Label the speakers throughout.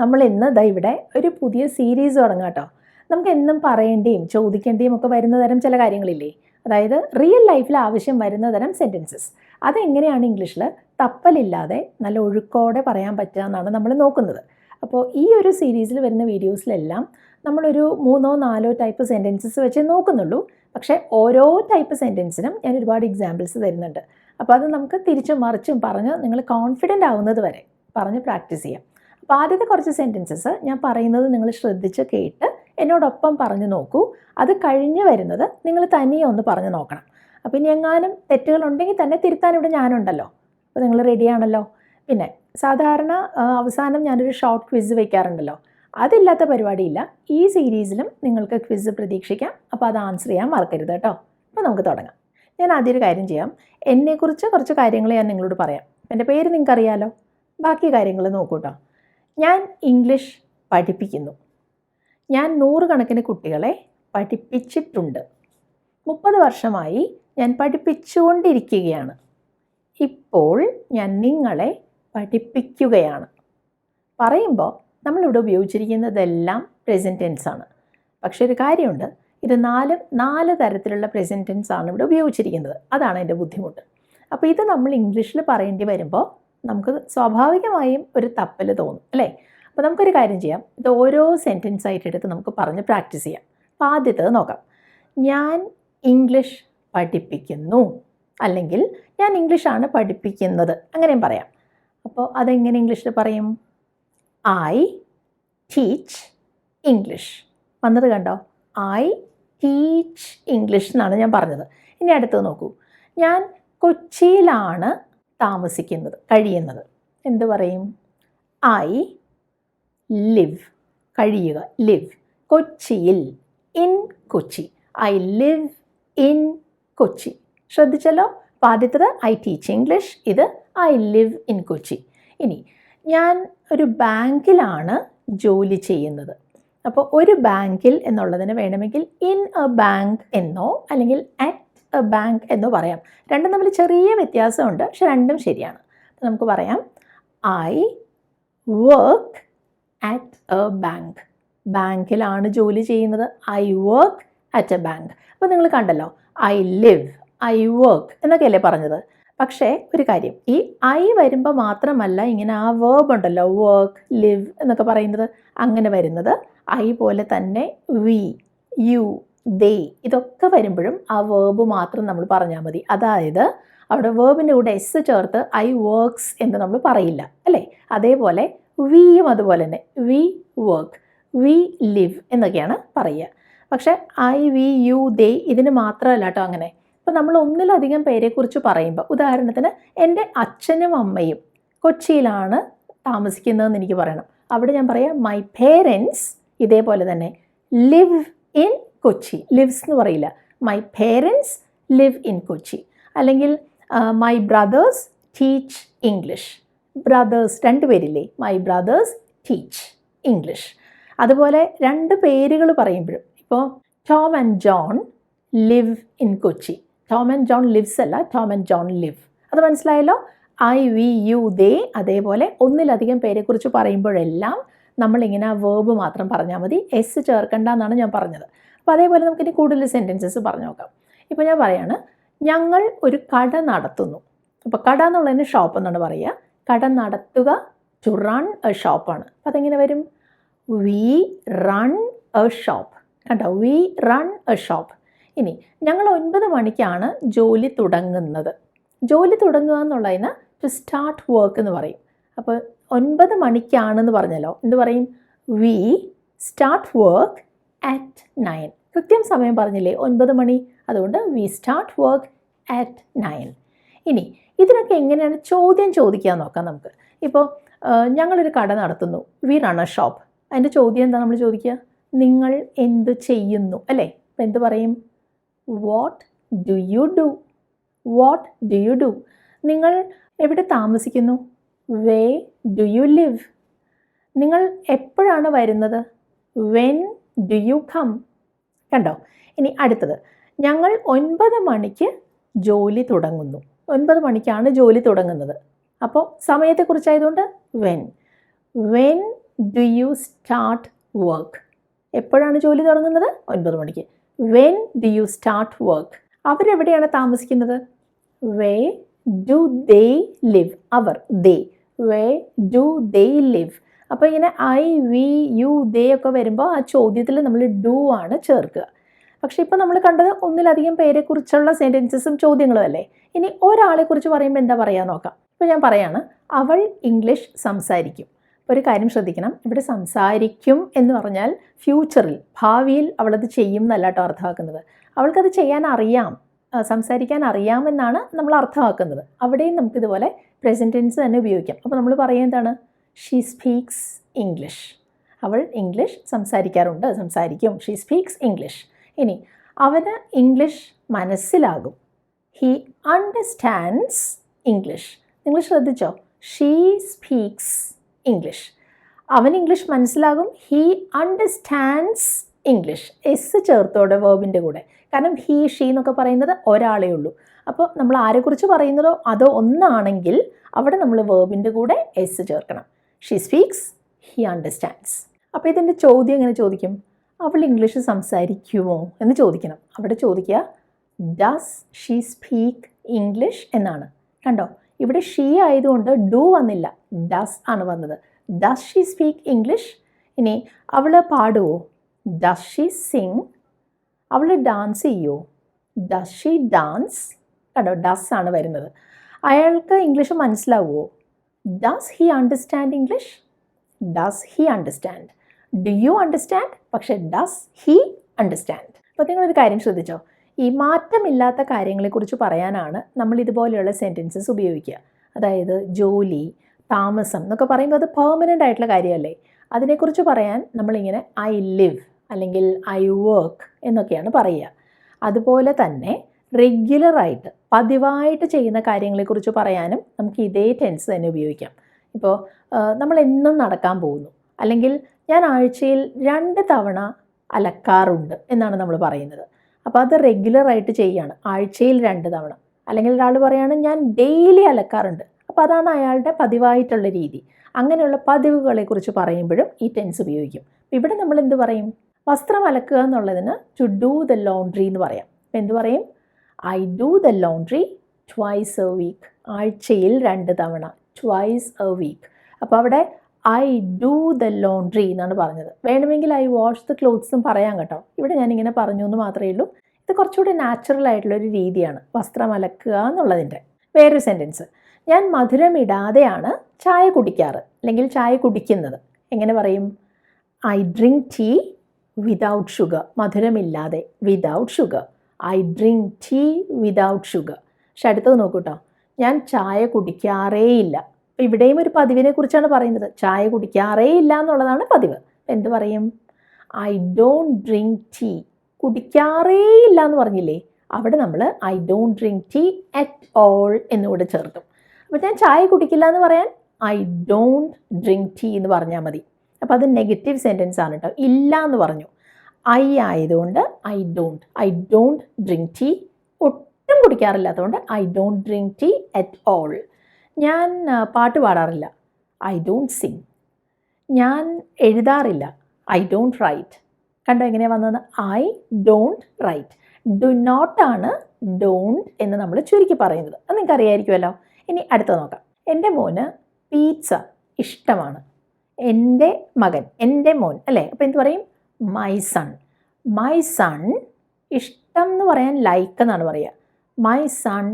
Speaker 1: നമ്മൾ ഇന്ന് ദാ ഇവിടെ ഒരു പുതിയ സീരീസ് തുടങ്ങാം കേട്ടോ നമുക്ക് എന്നും പറയേണ്ടിയും ചോദിക്കേണ്ടിയും ഒക്കെ വരുന്ന തരം ചില കാര്യങ്ങളില്ലേ? അതായത് റിയൽ ലൈഫിൽ ആവശ്യം വരുന്ന തരം സെന്റൻസസ് അതെങ്ങനെയാണ് ഇംഗ്ലീഷിൽ തപ്പലില്ലാതെ നല്ല ഒഴുക്കോടെ പറയാൻ പറ്റുക എന്നാണ് നമ്മൾ നോക്കുന്നത്. അപ്പോൾ ഈ ഒരു സീരീസിൽ വരുന്ന വീഡിയോസിലെല്ലാം നമ്മളൊരു മൂന്നോ നാലോ ടൈപ്പ് സെന്റൻസസ് വെച്ച് നോക്കുന്നുള്ളൂ. പക്ഷേ ഓരോ ടൈപ്പ് സെന്റൻസിനും ഞാൻ ഒരുപാട് എക്സാമ്പിൾസ് തരുന്നുണ്ട്. അപ്പോൾ അത് നമുക്ക് തിരിച്ചും മറിച്ചും പറഞ്ഞ് നിങ്ങൾ കോൺഫിഡന്റ് ആവുന്നത് വരെ പറഞ്ഞ് പ്രാക്ടീസ് ചെയ്യാം. അപ്പോൾ ആദ്യത്തെ കുറച്ച് സെന്റൻസസ് ഞാൻ പറയുന്നത് നിങ്ങൾ ശ്രദ്ധിച്ച് കേട്ട് എന്നോടൊപ്പം പറഞ്ഞു നോക്കൂ. അത് കഴിഞ്ഞ് വരുന്നത് നിങ്ങൾ തനിയെ ഒന്ന് പറഞ്ഞു നോക്കണം. അപ്പോൾ ഇനി എങ്ങാനും തെറ്റുകളുണ്ടെങ്കിൽ തന്നെ തിരുത്താൻ ഇവിടെ ഞാനുണ്ടല്ലോ. അപ്പോൾ നിങ്ങൾ റെഡിയാണല്ലോ പിന്നെ സാധാരണ അവസാനം ഞാനൊരു ഷോർട്ട് ക്വിസ് വയ്ക്കാറുണ്ടല്ലോ അതില്ലാത്ത പരിപാടിയില്ല. ഈ സീരീസിലും നിങ്ങൾക്ക് ക്വിസ് പ്രതീക്ഷിക്കാം. അപ്പോൾ അത് ആൻസർ ചെയ്യാൻ മറക്കരുത് കേട്ടോ. അപ്പോൾ നമുക്ക് തുടങ്ങാം. ഞാൻ ആദ്യം ഒരു കാര്യം ചെയ്യാം. എന്നെക്കുറിച്ച് കുറച്ച് കാര്യങ്ങൾ ഞാൻ നിങ്ങളോട് പറയാം. എന്റെ പേര് നിങ്ങൾക്കറിയാലോ? ബാക്കി കാര്യങ്ങൾ നോക്കൂ കേട്ടോ. ഞാൻ ഇംഗ്ലീഷ് പഠിപ്പിക്കുന്നു. ഞാൻ നൂറുകണക്കിന് കുട്ടികളെ പഠിപ്പിച്ചിട്ടുണ്ട്. മുപ്പത് വർഷമായി ഞാൻ പഠിപ്പിച്ചുകൊണ്ടിരിക്കുകയാണ്. ഇപ്പോൾ ഞാൻ നിങ്ങളെ പഠിപ്പിക്കുകയാണ്. പറയുമ്പോൾ നമ്മളിവിടെ ഉപയോഗിച്ചിരിക്കുന്നതെല്ലാം പ്രസന്റ് ടെൻസ് ആണ്. പക്ഷെ ഒരു കാര്യമുണ്ട്. ഇത് നാല് നാല് തരത്തിലുള്ള പ്രസന്റ് ടെൻസ് ആണ് ഇവിടെ ഉപയോഗിച്ചിരിക്കുന്നത്. അതാണ് എന്റെ ബുദ്ധിമുട്ട്. അപ്പോൾ ഇത് നമ്മൾ ഇംഗ്ലീഷിൽ പറയേണ്ടി വരുമ്പോൾ നമുക്ക് സ്വാഭാവികമായും ഒരു തപ്പൽ തോന്നും അല്ലേ? അപ്പോൾ നമുക്കൊരു കാര്യം ചെയ്യാം. ഇത് ഓരോ സെന്റൻസ് ആയിട്ട് എടുത്ത് നമുക്ക് പറഞ്ഞ് പ്രാക്ടീസ് ചെയ്യാം. അപ്പോൾ ആദ്യത്തേത് നോക്കാം. ഞാൻ ഇംഗ്ലീഷ് പഠിപ്പിക്കുന്നു. അല്ലെങ്കിൽ ഞാൻ ഇംഗ്ലീഷാണ് പഠിപ്പിക്കുന്നത്. അങ്ങനെയും പറയാം. അപ്പോൾ അതെങ്ങനെ ഇംഗ്ലീഷിൽ പറയും? ഐ ടീച്ച് ഇംഗ്ലീഷ് വന്നത് കണ്ടോ? ഐ ടീച്ച് ഇംഗ്ലീഷ് എന്നാണ് ഞാൻ പറഞ്ഞത്. ഇനി അടുത്തത് നോക്കൂ. ഞാൻ കൊച്ചിയിലാണ് താമസിക്കുന്നത് കഴിയുന്നത്. എന്ത് പറയും? ഐ ലിവ് കഴിയുക. ലിവ് കൊച്ചിയിൽ in Kochi. I live in Kochi. ശ്രദ്ധിച്ചല്ലോ? അപ്പോൾ ആദ്യത്തത് ഐ ടീച്ച് ഇംഗ്ലീഷ് ഇത് ഐ ലിവ് ഇൻ കൊച്ചി. ഇനി ഞാൻ ഒരു ബാങ്കിലാണ് ജോലി ചെയ്യുന്നത്. അപ്പോൾ ഒരു ബാങ്കിൽ എന്നുള്ളതിന് വേണമെങ്കിൽ ഇൻ എ ബാങ്ക് എന്നോ അല്ലെങ്കിൽ അറ്റ് ബാങ്ക് എന്ന് പറയാം. രണ്ടും തമ്മിൽ ചെറിയ വ്യത്യാസമുണ്ട് പക്ഷെ രണ്ടും ശരിയാണ്. നമുക്ക് പറയാം. I work at a bank ബാങ്കിലാണ് ജോലി ചെയ്യുന്നത്. I work at a bank അപ്പോൾ നിങ്ങൾ കണ്ടല്ലോ ഐ ലിവ് ഐ വർക്ക് എന്നൊക്കെയല്ലേ പറഞ്ഞത്. പക്ഷേ ഒരു കാര്യം ഈ ഐ വരുമ്പോൾ മാത്രമല്ല ഇങ്ങനെ ആ വേർബ് ഉണ്ടല്ലോ വർക്ക് ലിവ് എന്നൊക്കെ പറയുന്നത്. അങ്ങനെ വരുന്നത് ഐ പോലെ തന്നെ വി യു ദേ ഇതൊക്കെ വരുമ്പോഴും ആ വേർബ് മാത്രം നമ്മൾ പറഞ്ഞാൽ മതി. അതായത് അവിടെ വേർബിന്റെ കൂടെ എസ് ചേർത്ത് ഐ വർക്ക്സ് എന്ന് നമ്മൾ പറയില്ല അല്ലേ? അതേപോലെ വിയും അതുപോലെ തന്നെ. വി വർക്ക് വി ലിവ് എന്നൊക്കെയാണ് പറയുക. പക്ഷേ ഐ വി യു ദേ ഇതിന് മാത്രമല്ല കേട്ടോ അങ്ങനെ. ഇപ്പോൾ നമ്മൾ ഒന്നിലധികം പേരെക്കുറിച്ച് പറയുമ്പോൾ ഉദാഹരണത്തിന് എന്റെ അച്ഛനും അമ്മയും കൊച്ചിയിലാണ് താമസിക്കുന്നതെന്ന് എനിക്ക് പറയണം. അവിടെ ഞാൻ പറയാം മൈ പേരൻസ് ഇതേപോലെ തന്നെ ലിവ് ഇൻ കൊച്ചി ലിവ്സ് എന്ന് പറയില്ല. My parents live in Kochi. അല്ലെങ്കിൽ my brothers teach English brothers രണ്ട് പേരില്ലേ? മൈ ബ്രദേഴ്സ് ടീച്ച് ഇംഗ്ലീഷ് അതുപോലെ രണ്ട് പേരുകൾ പറയുമ്പോഴും ഇപ്പോൾ Tom and John live in Kochi. Tom and John lives അല്ല ടോം ആൻഡ് ജോൺ ലിവ് അത് മനസ്സിലായല്ലോ? ഐ വി യു ദേ അതേപോലെ ഒന്നിലധികം പേരെക്കുറിച്ച് പറയുമ്പോഴെല്ലാം നമ്മളിങ്ങനെ ആ വേർബ് മാത്രം പറഞ്ഞാൽ മതി. എസ് ചേർക്കണ്ട എന്നാണ് ഞാൻ പറഞ്ഞത്. അപ്പോൾ അതേപോലെ നമുക്കിനി കൂടുതൽ സെന്റൻസസ് പറഞ്ഞു നോക്കാം. ഇപ്പോൾ ഞാൻ പറയാണ് ഞങ്ങൾ ഒരു കട നടത്തുന്നു. അപ്പോൾ കട എന്നുള്ളതിന് ഷോപ്പ് എന്നാണ് പറയുക. കട നടത്തുക ടു റൺ എ ഷോപ്പാണ് അപ്പോൾ അതെങ്ങനെ വരും? വി റൺ എ ഷോപ്പ് കണ്ടോ? വി റൺ എ ഷോപ്പ് ഇനി ഞങ്ങൾ ഒൻപത് മണിക്കാണ് ജോലി തുടങ്ങുന്നത്. ജോലി തുടങ്ങുക എന്നുള്ളതിന് ടു സ്റ്റാർട്ട് വർക്ക് എന്ന് പറയും. അപ്പോൾ ഒൻപത് മണിക്കാണെന്ന് പറഞ്ഞല്ലോ. എന്ത് പറയും? We start work at nine കൃത്യം സമയം പറഞ്ഞില്ലേ? ഒൻപത് മണി. അതുകൊണ്ട് we start work at nine ഇനി ഇതിനൊക്കെ എങ്ങനെയാണ് ചോദ്യം ചോദിക്കുക നോക്കാം നമുക്ക്. ഇപ്പോൾ ഞങ്ങളൊരു കട നടത്തുന്നു. വി റൺ എ ഷോപ്പ് അതിന്റെ ചോദ്യം എന്താ നമ്മൾ ചോദിക്കുക? നിങ്ങൾ എന്ത് ചെയ്യുന്നു? അല്ലേ? അപ്പം എന്ത് പറയും? What do you do what do you do നിങ്ങൾ എവിടെ താമസിക്കുന്നു? വേ ഡു യു ലിവ് നിങ്ങൾ എപ്പോഴാണ് വരുന്നത്? വെൻ ഡു യു കം കണ്ടോ? ഇനി അടുത്തത്. ഞങ്ങൾ ഒൻപത് മണിക്ക് ജോലി തുടങ്ങുന്നു. ഒൻപത് മണിക്കാണ് ജോലി തുടങ്ങുന്നത്. അപ്പോൾ സമയത്തെക്കുറിച്ചായതുകൊണ്ട് when when do you start work എപ്പോഴാണ് ജോലി തുടങ്ങുന്നത്? ഒൻപത് മണിക്ക്. When do you start work അവരെവിടെയാണ് താമസിക്കുന്നത്? Where do they live our. They where do they live അപ്പോൾ ഇങ്ങനെ ഐ വി യു ദേ ഒക്കെ വരുമ്പോൾ ആ ചോദ്യത്തിൽ നമ്മൾ ഡു ആണ് ചേർക്കുക. പക്ഷേ ഇപ്പോൾ നമ്മൾ കണ്ടത് ഒന്നിലധികം പേരെക്കുറിച്ചുള്ള സെന്റൻസസും ചോദ്യങ്ങളും അല്ലേ? ഇനി ഒരാളെക്കുറിച്ച് പറയുമ്പോൾ എന്താ പറയുക നോക്കാം. ഇപ്പോൾ ഞാൻ പറയാണ് അവൾ ഇംഗ്ലീഷ് സംസാരിക്കും. ഒരു കാര്യം ശ്രദ്ധിക്കണം. ഇവിടെ സംസാരിക്കും എന്ന് പറഞ്ഞാൽ ഫ്യൂച്ചറിൽ ഭാവിയിൽ അവളത് ചെയ്യും എന്നല്ല കേട്ടോ അർത്ഥമാക്കുന്നത്. അവൾക്കത് ചെയ്യാൻ അറിയാം. സംസാരിക്കാൻ അറിയാമെന്നാണ് നമ്മൾ അർത്ഥമാക്കുന്നത്. അവിടെയും നമുക്കിതുപോലെ പ്രസന്റൻസ് തന്നെ ഉപയോഗിക്കാം. അപ്പോൾ നമ്മൾ പറയുക എന്താണ്? ഷീ സ്പീക്സ് ഇംഗ്ലീഷ് അവൾ ഇംഗ്ലീഷ് സംസാരിക്കാറുണ്ട് സംസാരിക്കും. ഷീ സ്പീക്സ് ഇംഗ്ലീഷ് ഇനി അവന് ഇംഗ്ലീഷ് മനസ്സിലാകും. ഹീ അണ്ടർസ്റ്റാൻഡ്സ് ഇംഗ്ലീഷ് നിങ്ങൾ ശ്രദ്ധിച്ചോ? ഷീ സ്പീക്സ് ഇംഗ്ലീഷ് അവൻ ഇംഗ്ലീഷ് മനസ്സിലാകും. ഹീ അണ്ടർസ്റ്റാൻഡ്സ് ഇംഗ്ലീഷ് എസ് ചേർത്തോടെ വേർബിന്റെ കൂടെ. കാരണം ഹീ ഷീ എന്നൊക്കെ പറയുന്നത് ഒരാളേ ഉള്ളൂ. അപ്പോൾ നമ്മൾ ആരെക്കുറിച്ച് പറയുന്നതോ അതോ ഒന്നാണെങ്കിൽ അവിടെ നമ്മൾ വേർബിന്റെ കൂടെ എസ് ചേർക്കണം. ഷീ സ്പീക്സ് ഹി അണ്ടർസ്റ്റാൻഡ്സ് അപ്പോൾ ഇതിന്റെ ചോദ്യം എങ്ങനെ ചോദിക്കും? അവൾ ഇംഗ്ലീഷ് സംസാരിക്കുമോ എന്ന് ചോദിക്കണം. അവിടെ ചോദിക്കുക ഡസ് ഷീ സ്പീക്ക് ഇംഗ്ലീഷ് എന്നാണ്. കണ്ടോ? ഇവിടെ ഷീ ആയതുകൊണ്ട് ഡു വന്നില്ല. ഡസ് ആണ് വന്നത്. ഡസ് ഷീ സ്പീക്ക് ഇംഗ്ലീഷ് ഇനി അവൾ പാടുവോ? ഡസ് ഷീ സിങ് അവൾ ഡാൻസ് ചെയ്യുമോ ഡസ് ഷീ ഡാൻസ് കണ്ടോ? ഡസ് ആണ് വരുന്നത്. അയാൾക്ക് English മനസ്സിലാവുമോ does he understand English does he understand do you understand പക്ഷെ ഡസ് ഹി അണ്ടർസ്റ്റാൻഡ് അപ്പോൾ നിങ്ങളൊരു കാര്യം ശ്രദ്ധിച്ചോ? ഈ മാറ്റമില്ലാത്ത കാര്യങ്ങളെക്കുറിച്ച് പറയാനാണ് നമ്മൾ ഇതുപോലെയുള്ള സെന്റൻസസ് ഉപയോഗിക്കുക. അതായത് ജോലി താമസം എന്നൊക്കെ പറയുമ്പോൾ അത് പെർമനന്റ് ആയിട്ടുള്ള കാര്യമല്ലേ? അതിനെക്കുറിച്ച് പറയാൻ നമ്മളിങ്ങനെ ഐ ലിവ് അല്ലെങ്കിൽ ഐ വർക്ക് എന്നൊക്കെയാണ് പറയുക. അതുപോലെ തന്നെ റെഗുലറായിട്ട് പതിവായിട്ട് ചെയ്യുന്ന കാര്യങ്ങളെക്കുറിച്ച് പറയാനും നമുക്ക് ഇതേ ടെൻസ് തന്നെ ഉപയോഗിക്കാം. ഇപ്പോൾ നമ്മൾ എന്നും നടക്കാൻ പോകുന്നു. അല്ലെങ്കിൽ ഞാൻ ആഴ്ചയിൽ രണ്ട് തവണ അലക്കാറുണ്ട് എന്നാണ് നമ്മൾ പറയുന്നത്. അപ്പോൾ അത് റെഗുലറായിട്ട് ചെയ്യുകയാണ് ആഴ്ചയിൽ രണ്ട് തവണ. അല്ലെങ്കിൽ ഒരാൾ പറയുകയാണ് ഞാൻ ഡെയിലി അലക്കാറുണ്ട്. അപ്പോൾ അതാണ് അയാളുടെ പതിവായിട്ടുള്ള രീതി. അങ്ങനെയുള്ള പതിവുകളെക്കുറിച്ച് പറയുമ്പോഴും ഈ ടെൻസ് ഉപയോഗിക്കും. ഇവിടെ നമ്മൾ എന്ത് പറയും? വസ്ത്രം അലക്കുക എന്നുള്ളതിന് ടു ഡു ദ ലോണ്ട്രി എന്ന് പറയാം. അപ്പോൾ എന്ത് പറയും? I do the laundry twice a week ആഴ്ചയിൽ രണ്ട് തവണ ട്വൈസ് എ വീക്ക് അപ്പോൾ അവിടെ ഐ ഡു ദ ലോണ്ട്രി എന്നാണ് പറഞ്ഞത്. വേണമെങ്കിൽ ഐ വാഷ് ദ ക്ലോത്ത്സും പറയാം കേട്ടോ. ഇവിടെ ഞാനിങ്ങനെ പറഞ്ഞു എന്ന് മാത്രമേ ഉള്ളൂ. ഇത് കുറച്ചുകൂടി നാച്ചുറൽ ആയിട്ടുള്ളൊരു രീതിയാണ്. വസ്ത്രം അലക്കുക എന്നുള്ളതിന്റെ വേറൊരു സെന്റൻസ് ഞാൻ മധുരം ഇടാതെയാണ് ചായ കുടിക്കാറ് അല്ലെങ്കിൽ ചായ കുടിക്കുന്നത്. എങ്ങനെ പറയും? I drink tea without sugar മധുരമില്ലാതെ without sugar I drink tea without sugar. പക്ഷെ അടുത്തത് നോക്കൂട്ടോ. ഞാൻ ചായ കുടിക്കാറേയില്ല. ഇവിടെയും ഒരു പതിവിനെ കുറിച്ചാണ് പറയുന്നത്. ചായ കുടിക്കാറേ ഇല്ല എന്നുള്ളതാണ് പതിവ്. എന്ത് പറയും? I don't drink tea. കുടിക്കാറേ ഇല്ല എന്ന് പറഞ്ഞില്ലേ? അവിടെ നമ്മൾ I don't drink tea at all എന്നുകൂടെ ചേർക്കും അപ്പോൾ ഞാൻ ചായ കുടിക്കില്ല എന്ന് പറയാൻ ഐ ഡോണ്ട് ഡ്രിങ്ക് ടീ എന്ന് പറഞ്ഞാൽ മതി. അപ്പോൾ അത് നെഗറ്റീവ് സെന്റൻസ് ആണ് കേട്ടോ. ഇല്ല എന്ന് പറഞ്ഞു. ഐ ആയതുകൊണ്ട് I don't I don't drink tea. ഒട്ടും കുടിക്കാറില്ലാത്തതുകൊണ്ട് I don't drink tea at all. ഞാൻ പാട്ട് പാടാറില്ല. I don't sing. ഞാൻ എഴുതാറില്ല. I don't write. കണ്ടോ എങ്ങനെയാണ് വന്നത്? I don't write. Do not ആണ് ഡോണ്ട് എന്ന് നമ്മൾ ചുരുക്കി പറയുന്നത്. അത് നിങ്ങൾക്ക് അറിയായിരിക്കുമല്ലോ ഇനി അടുത്തത് നോക്കാം. എന്റെ മോന് പീറ്റ്സ ഇഷ്ടമാണ്. എന്റെ മകൻ എന്റെ മോൻ അല്ലേ? അപ്പോൾ എന്ത് പറയും? മൈ സൺ മൈ സൺ ഇഷ്ടം എന്ന് പറയാൻ ലൈക്ക് എന്നാണ് പറയുക my son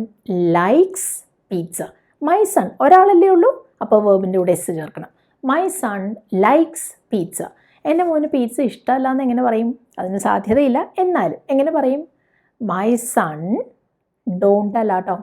Speaker 1: likes pizza my son ഒരാളല്ലേ ഉള്ളൂ അപ്പോൾ വേബിന്റെ കൂടെ എസ് ചേർക്കണം. മൈ സൺ ലൈക്സ് പീറ്റ്സ എന്റെ മോന് പീറ്റ്സ ഇഷ്ടമല്ല എന്ന് എങ്ങനെ പറയും? അതിന് സാധ്യതയില്ല. എന്നാലും എങ്ങനെ പറയും? മൈ സൺ ഡോണ്ട് അല്ല കേട്ടോ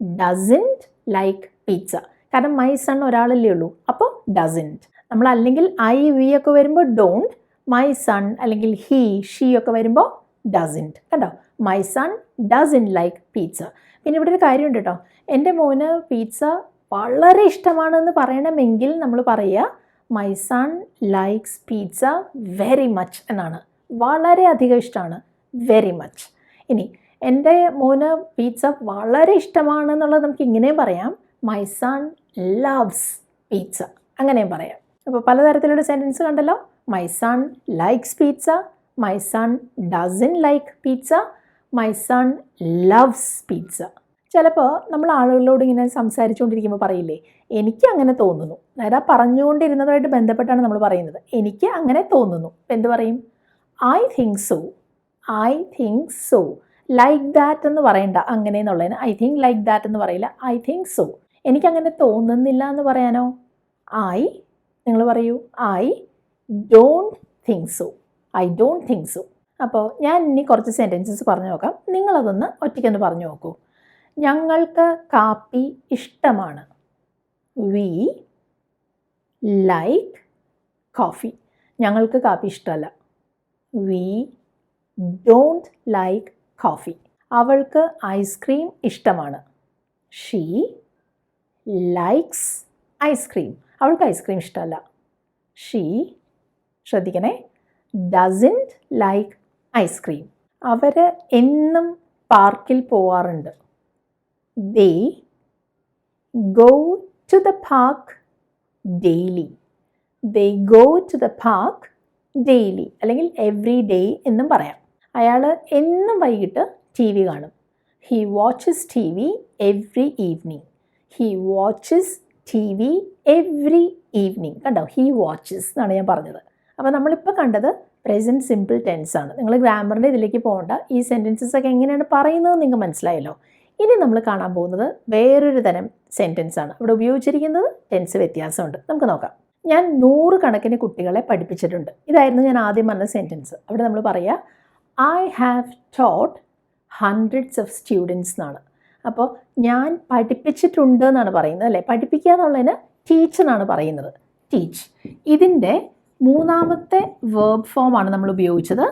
Speaker 1: ഡസന്റ് ലൈക്ക് പീറ്റ്സ കാരണം മൈ സൺ ഒരാളല്ലേ ഉള്ളൂ അപ്പോൾ ഡസന്റ് നമ്മൾ അല്ലെങ്കിൽ ഐ വി ഒക്കെ വരുമ്പോൾ ഡോണ്ട് മൈ സൺ അല്ലെങ്കിൽ ഹീ ഷീ ഒക്കെ വരുമ്പോൾ ഡസിന്റ് കണ്ടോ? My son doesn't like pizza പിന്നെ ഇവിടെ ഒരു കാര്യമുണ്ട് കേട്ടോ. എന്റെ മോന് പീറ്റ്സ വളരെ ഇഷ്ടമാണെന്ന് പറയണമെങ്കിൽ നമ്മൾ പറയുക my son likes pizza very much എന്നാണ്. വളരെ അധികം ഇഷ്ടമാണ്. വെരി മച്ച് ഇനി എന്റെ മോന് പീറ്റ്സ വളരെ ഇഷ്ടമാണെന്നുള്ളത് നമുക്ക് ഇങ്ങനെയും പറയാം. മൈ സൺ ലവ്സ് പീറ്റ്സ അങ്ങനെയും പറയാം. അപ്പോൾ പലതരത്തിലുള്ള സെന്റൻസ് കണ്ടല്ലോ. My son likes pizza. My son doesn't like pizza. My son loves pizza. ചിലപ്പോൾ നമ്മൾ ആളുകളോട് ഇങ്ങനെ സംസാരിച്ചുകൊണ്ടിരിക്കുമ്പോൾ പറയില്ലേ എനിക്ക് അങ്ങനെ തോന്നുന്നു. അതായത് ആ പറഞ്ഞുകൊണ്ടിരുന്നതുമായിട്ട് ബന്ധപ്പെട്ടാണ് നമ്മൾ പറയുന്നത്. എനിക്ക് അങ്ങനെ തോന്നുന്നു. എന്ത് പറയും? I think so I think so like that എന്ന് പറയണ്ട. അങ്ങനെ എന്നുള്ളതിന് ഐ തിങ്ക് ലൈക്ക് ദാറ്റ് എന്ന് പറയില്ല. ഐ തിങ്ക് സോ എനിക്കങ്ങനെ തോന്നുന്നില്ല എന്ന് പറയാനോ? ഐ നിങ്ങൾ പറയൂ. I don't think so I don't think so അപ്പോൾ ഞാൻ ഇനി കുറച്ച് സെന്റൻസസ് പറഞ്ഞു നോക്കാം. നിങ്ങളതൊന്ന് ഒറ്റയ്ക്കൊന്ന് പറഞ്ഞു നോക്കൂ. ഞങ്ങൾക്ക് കാപ്പി ഇഷ്ടമാണ്. വി ലൈക്ക് കോഫി ഞങ്ങൾക്ക് കാപ്പി ഇഷ്ടമല്ല. വി ഡോണ്ട് ലൈക്ക് കോഫി അവൾക്ക് ഐസ്ക്രീം ഇഷ്ടമാണ്. ഷീ ലൈക്സ് ഐസ്ക്രീം അവൾക്ക് ഐസ്ക്രീം ഇഷ്ടമല്ല. ഷീ ശ്രദ്ധിക്കണേ. ഡസിന്റ് ലൈക്ക് ഐസ്ക്രീം അവർ എന്നും പാർക്കിൽ പോവാറുണ്ട്. They go to the park daily they go to the park daily അല്ലെങ്കിൽ എവ്രി ഡേ എന്നും പറയാം. അയാൾ എന്നും വൈകിട്ട് ടി വി കാണും. He watches T V every evening he watches T V every evening കണ്ടോ? ഹി വാച്ചസ് എന്നാണ് ഞാൻ പറഞ്ഞത്. അപ്പോൾ നമ്മളിപ്പോൾ കണ്ടത് പ്രസന്റ് സിമ്പിൾ ടെൻസ് ആണ്. നിങ്ങൾ ഗ്രാമറിന്റെ ഇതിലേക്ക് പോകേണ്ട. ഈ സെന്റൻസസ് ഒക്കെ എങ്ങനെയാണ് പറയുന്നത് നിങ്ങൾക്ക് മനസ്സിലായല്ലോ. ഇനി നമ്മൾ കാണാൻ പോകുന്നത് വേറൊരു തരം സെന്റൻസ് ആണ്. ഇവിടെ ഉപയോഗിച്ചിരിക്കുന്നത് ടെൻസ് വ്യത്യാസമുണ്ട്. നമുക്ക് നോക്കാം. ഞാൻ നൂറ് കണക്കിന് കുട്ടികളെ പഠിപ്പിച്ചിട്ടുണ്ട്. ഇതായിരുന്നു ഞാൻ ആദ്യം പറഞ്ഞ സെന്റൻസ് അവിടെ നമ്മൾ പറയുക I have taught hundreds of students എന്നാണ്. അപ്പോൾ ഞാൻ പഠിപ്പിച്ചിട്ടുണ്ട് എന്നാണ് പറയുന്നത് അല്ലേ? പഠിപ്പിക്കുക എന്നുള്ളതിന് ടീച്ചർ എന്നാണ് പറയുന്നത്. ടീച്ച് ഇതിന്റെ മൂന്നാമത്തെ വേർബ് ഫോമാണ് നമ്മൾ ഉപയോഗിച്ചത്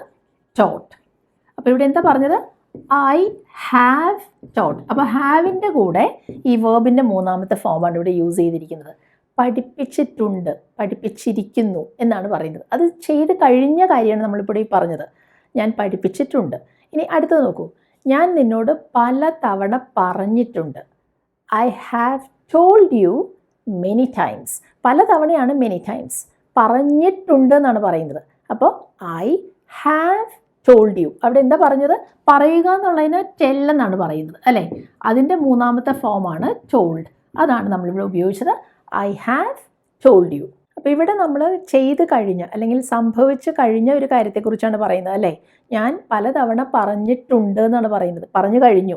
Speaker 1: ടോട്ട് അപ്പോൾ ഇവിടെ എന്താ പറഞ്ഞത്? ഐ ഹാവ് ടോട്ട് അപ്പോൾ ഹാവിന്റെ കൂടെ ഈ വേർബിന്റെ മൂന്നാമത്തെ ഫോമാണ് ഇവിടെ യൂസ് ചെയ്തിരിക്കുന്നത്. പഠിപ്പിച്ചിട്ടുണ്ട് പഠിപ്പിച്ചിരിക്കുന്നു എന്നാണ് പറയുന്നത്. അത് ചെയ്ത് കഴിഞ്ഞ കാര്യമാണ് നമ്മളിപ്പോൾ ഈ പറഞ്ഞത്. ഞാൻ പഠിപ്പിച്ചിട്ടുണ്ട്. ഇനി അടുത്തത് നോക്കൂ. ഞാൻ നിന്നോട് പല തവണ പറഞ്ഞിട്ടുണ്ട്. I have told you many times പല തവണയാണ് മെനി ടൈംസ് പറഞ്ഞിട്ടുണ്ട് എന്നാണ് പറയുന്നത്. അപ്പോൾ ഐ ഹാവ് ടോൾഡ് യു അവിടെ എന്താ പറഞ്ഞത്? പറയുക എന്നുള്ളതിന് ടെൽ എന്നാണ് പറയുന്നത് അല്ലേ? അതിന്റെ മൂന്നാമത്തെ ഫോമാണ് ടോൾഡ് അതാണ് നമ്മളിവിടെ ഉപയോഗിച്ചത്. ഐ ഹാവ് ടോൾഡ് യു അപ്പോൾ ഇവിടെ നമ്മൾ ചെയ്ത് കഴിഞ്ഞ അല്ലെങ്കിൽ സംഭവിച്ച് കഴിഞ്ഞ ഒരു കാര്യത്തെക്കുറിച്ചാണ് പറയുന്നത് അല്ലേ? ഞാൻ പലതവണ പറഞ്ഞിട്ടുണ്ട് എന്നാണ് പറയുന്നത്. പറഞ്ഞു കഴിഞ്ഞു.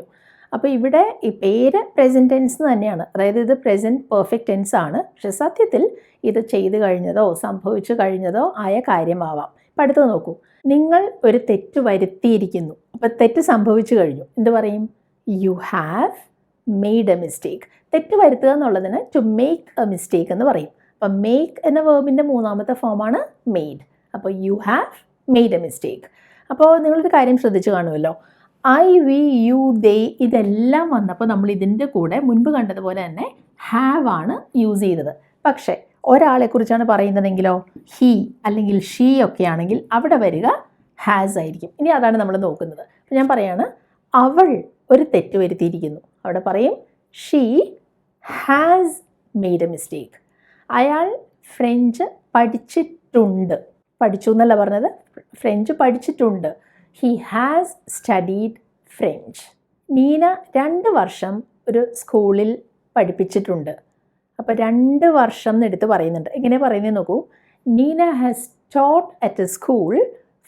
Speaker 1: അപ്പോൾ ഇവിടെ ഈ പേര് പ്രസന്റ് ടെൻസ് തന്നെയാണ്. അതായത് ഇത് പ്രസന്റ് പെർഫെക്റ്റ് ടെൻസ് ആണ്. പക്ഷെ സത്യത്തിൽ ഇത് ചെയ്തു കഴിഞ്ഞതോ സംഭവിച്ചു കഴിഞ്ഞതോ ആയ കാര്യമാവാം. ഇപ്പം അടുത്തത് നോക്കൂ. നിങ്ങൾ ഒരു തെറ്റ് വരുത്തിയിരിക്കുന്നു. അപ്പോൾ തെറ്റ് സംഭവിച്ചു കഴിഞ്ഞു. എന്ത് പറയും? You have made a mistake തെറ്റ് വരുത്തുക എന്നുള്ളതിന് ടു മേക്ക് എ മിസ്റ്റേക്ക് എന്ന് പറയും. അപ്പം മേക്ക് എന്ന വേർബിന്റെ മൂന്നാമത്തെ ഫോമാണ് മെയ്ഡ് അപ്പോൾ you have made a mistake അപ്പോൾ നിങ്ങളൊരു കാര്യം ശ്രദ്ധിച്ചു കാണുമല്ലോ. ഐ വി യു ദേ ഇതെല്ലാം വന്നപ്പോൾ നമ്മൾ ഇതിന്റെ കൂടെ മുൻപ് കണ്ടതുപോലെ തന്നെ ഹാവ് ആണ് യൂസ് ചെയ്തത്. പക്ഷേ ഒരാളെക്കുറിച്ചാണ് പറയുന്നതെങ്കിലോ ഹീ അല്ലെങ്കിൽ ഷീ ഒക്കെ ആണെങ്കിൽ അവിടെ വരിക ഹാസ് ആയിരിക്കും. ഇനി അതാണ് നമ്മൾ നോക്കുന്നത്. ഞാൻ പറയാണ് അവൾ ഒരു തെറ്റ് വരുത്തിയിരിക്കുന്നു. അവിടെ പറയും she has made a mistake അയാൾ ഫ്രഞ്ച് പഠിച്ചിട്ടുണ്ട്. പഠിച്ചു എന്നല്ല പറഞ്ഞത് ഫ്രഞ്ച് പഠിച്ചിട്ടുണ്ട്. He has studied French Neena രണ്ട് വർഷം ഒരു സ്കൂളിൽ പഠിപ്പിച്ചിട്ടുണ്ട്. അപ്പോൾ രണ്ട് വർഷം എന്നെടുത്ത് പറയുന്നുണ്ട്. എങ്ങനെ പറയുന്നത് നോക്കൂ. Neena has taught at a school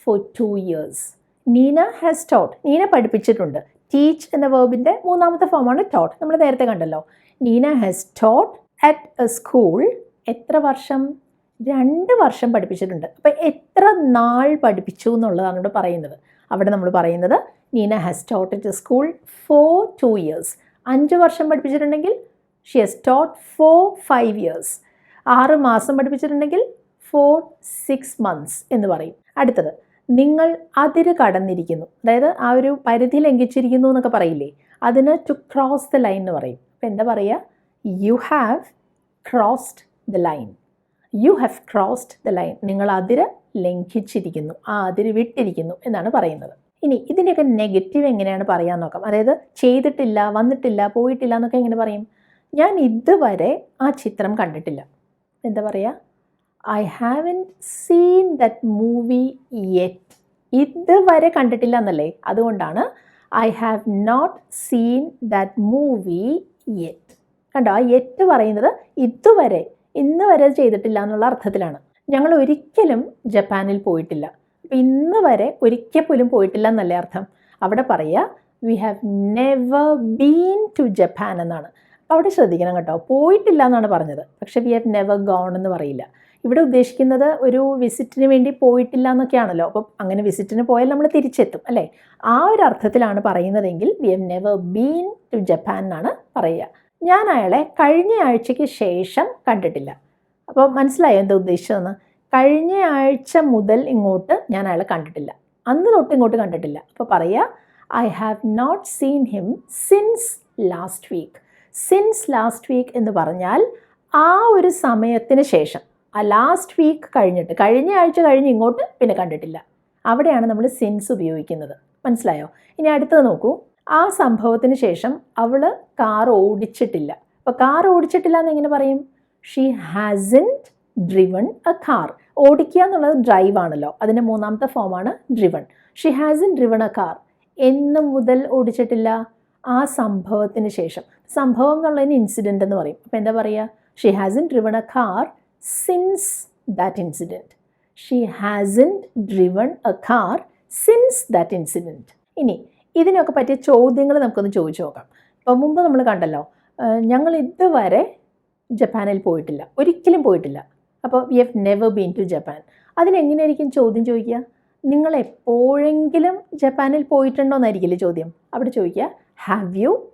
Speaker 1: for two years Neena has taught Neena പഠിപ്പിച്ചിട്ടുണ്ട്. ടീച്ച് എന്ന വേർബിന്റെ മൂന്നാമത്തെ ഫോമാണ് ടോട്ട് നമ്മൾ നേരത്തെ കണ്ടല്ലോ. Neena has taught at a school എത്ര വർഷം? രണ്ട് വർഷം പഠിപ്പിച്ചിട്ടുണ്ട്. അപ്പോൾ എത്ര നാൾ പഠിപ്പിച്ചു എന്നുള്ളതാണ് ഇവിടെ പറയുന്നത്. അവിടെ നമ്മൾ പറയുന്നത് Neena has taught it school for two years അഞ്ച് വർഷം പഠിപ്പിച്ചിട്ടുണ്ടെങ്കിൽ she has taught for five years ആറ് മാസം പഠിപ്പിച്ചിട്ടുണ്ടെങ്കിൽ ഫോർ സിക്സ് മന്ത്സ് എന്ന് പറയും. അടുത്തത് നിങ്ങൾ അതിര് കടന്നിരിക്കുന്നു. അതായത് ആ ഒരു പരിധി ലംഘിച്ചിരിക്കുന്നു എന്നൊക്കെ പറയില്ലേ? അതിന് ടു ക്രോസ് ദ ലൈൻ എന്ന് പറയും. അപ്പോൾ എന്താ പറയുക you have crossed the line you have crossed the line നിങ്ങൾ അതിര് ലംഘിച്ചിരിക്കുന്നു ആ അതിര് വിട്ടിരിക്കുന്നു എന്നാണ് പറയുന്നത്. ഇനി ഇതിന്റെയൊക്കെ നെഗറ്റീവ് എങ്ങനെയാണ് പറയാൻ നോക്കാം. അതായത് ചെയ്തിട്ടില്ല വന്നിട്ടില്ല പോയിട്ടില്ല എന്നൊക്കെ എങ്ങനെ പറയും? ഞാൻ ഇതുവരെ ആ ചിത്രം കണ്ടിട്ടില്ല. എന്താ പറയുക I haven't seen that movie yet ഇതുവരെ കണ്ടിട്ടില്ല എന്നല്ലേ? അതുകൊണ്ടാണ് I have not seen that movie yet കണ്ടോ? ആ യെറ്റ് പറയുന്നത് ഇതുവരെ ഇന്ന് വരെ ചെയ്തിട്ടില്ല എന്നുള്ള അർത്ഥത്തിലാണ്. ഞങ്ങൾ ഒരിക്കലും ജപ്പാനിൽ പോയിട്ടില്ല. അപ്പം ഇന്ന് വരെ ഒരിക്കൽ പോലും പോയിട്ടില്ല എന്നല്ലേ അർത്ഥം? അവിടെ പറയുക we have never been to Japan എന്നാണ്. അപ്പോൾ അവിടെ ശ്രദ്ധിക്കണം കേട്ടോ. പോയിട്ടില്ല എന്നാണ് പറഞ്ഞത്. പക്ഷേ വി ഹാവ് നെവർ ഗോൺ എന്ന് പറയില്ല. ഇവിടെ ഉദ്ദേശിക്കുന്നത് ഒരു വിസിറ്റിന് വേണ്ടി പോയിട്ടില്ല എന്നൊക്കെയാണല്ലോ. അപ്പം അങ്ങനെ വിസിറ്റിന് പോയാൽ നമ്മൾ തിരിച്ചെത്തും അല്ലേ? ആ ഒരു അർത്ഥത്തിലാണ് പറയുന്നതെങ്കിൽ we have never been to Japan എന്നാണ് പറയുക. ഞാൻ അയാളെ കഴിഞ്ഞ ആഴ്ചയ്ക്ക് ശേഷം കണ്ടിട്ടില്ല. അപ്പോൾ മനസ്സിലായോ എന്താ ഉദ്ദേശിച്ചതെന്ന്? കഴിഞ്ഞ ആഴ്ച മുതൽ ഇങ്ങോട്ട് ഞാൻ അയാളെ കണ്ടിട്ടില്ല. അന്ന് തൊട്ട് ഇങ്ങോട്ട് കണ്ടിട്ടില്ല. അപ്പോൾ പറയുക I have not seen him since last week since last week എന്ന് പറഞ്ഞാൽ ആ ഒരു സമയത്തിന് ശേഷം. ആ ലാസ്റ്റ് വീക്ക് കഴിഞ്ഞിട്ട് കഴിഞ്ഞ ആഴ്ച കഴിഞ്ഞ് ഇങ്ങോട്ട് പിന്നെ കണ്ടിട്ടില്ല. അവിടെയാണ് നമ്മൾ സിൻസ് ഉപയോഗിക്കുന്നത്. മനസ്സിലായോ? ഇനി അടുത്തത് നോക്കൂ. ആ സംഭവത്തിന് ശേഷം അവൾ കാർ ഓടിച്ചിട്ടില്ല. അപ്പോൾ കാർ ഓടിച്ചിട്ടില്ല എന്ന് എങ്ങനെ പറയും? She hasn't driven a car ഓടിക്കുക എന്നുള്ളത് ഡ്രൈവ് ആണല്ലോ. അതിന്റെ മൂന്നാമത്തെ ഫോമാണ് driven she has driven a car എന്ന് മുതൽ ഓടിച്ചിട്ടില്ല. ആ സംഭവത്തിന് ശേഷം. സംഭവം എന്നുള്ളതിന് ഇൻസിഡന്റ് എന്ന് പറയും. അപ്പോൾ എന്താ പറയുക she has driven a car since that incident she has driven a car since that incident ഇനി ഇതിനൊക്കെ പറ്റിയ ചോദ്യങ്ങൾ നമുക്കൊന്ന് ചോദിച്ചു നോക്കാം. ഇപ്പോൾ മുമ്പ് നമ്മൾ കണ്ടല്ലോ ഞങ്ങൾ ഇതുവരെ ജപ്പാനിൽ പോയിട്ടില്ല. ഒരിക്കലും പോയിട്ടില്ല. അപ്പോൾ we have never been to Japan അതിനെങ്ങനെയായിരിക്കും ചോദ്യം ചോദിക്കുക? നിങ്ങൾ എപ്പോഴെങ്കിലും ജപ്പാനിൽ പോയിട്ടുണ്ടോ എന്നായിരിക്കില്ലേ ചോദ്യം? അവിടെ ചോദിക്കുക have you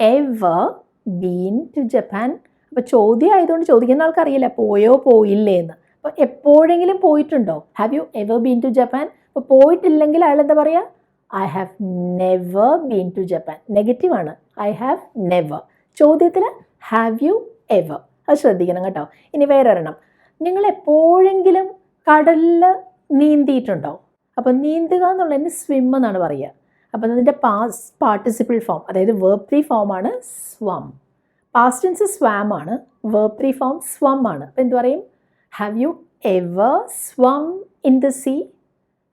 Speaker 1: ever been to Japan അപ്പോൾ ചോദ്യം ആയതുകൊണ്ട് ചോദിക്കുന്ന ആൾക്കറിയില്ല. പോയോ പോയില്ലേ എന്ന്. അപ്പോൾ എപ്പോഴെങ്കിലും പോയിട്ടുണ്ടോ? Have you ever been to Japan അപ്പോൾ പോയിട്ടില്ലെങ്കിൽ അയാൾ എന്താ പറയുക? I have never been to Japan നെഗറ്റീവാണ് ഐ ഹാവ് നെവർ ചോദ്യത്തിൽ ഹാവ് യു എവർ അത് ശ്രദ്ധിക്കണം കേട്ടോ. ഇനി വേറൊരെണ്ണം. നിങ്ങൾ എപ്പോഴെങ്കിലും കടലിൽ നീന്തിയിട്ടുണ്ടോ? അപ്പോൾ നീന്തുക എന്നുള്ളതിന് സ്വിം എന്നാണ് പറയുക. അപ്പോൾ അതിന്റെ പാസ് പാർട്ടിസിപ്പിൾ ഫോം അതായത് വേർബ് ത്രീ ഫോമാണ് സ്വം പാസ്റ്റ് ടെൻസ് സ്വാം ആണ് വേർബ് ത്രീ ഫോം സ്വം ആണ്. അപ്പോൾ എന്ത് പറയും? Have you ever swum in the sea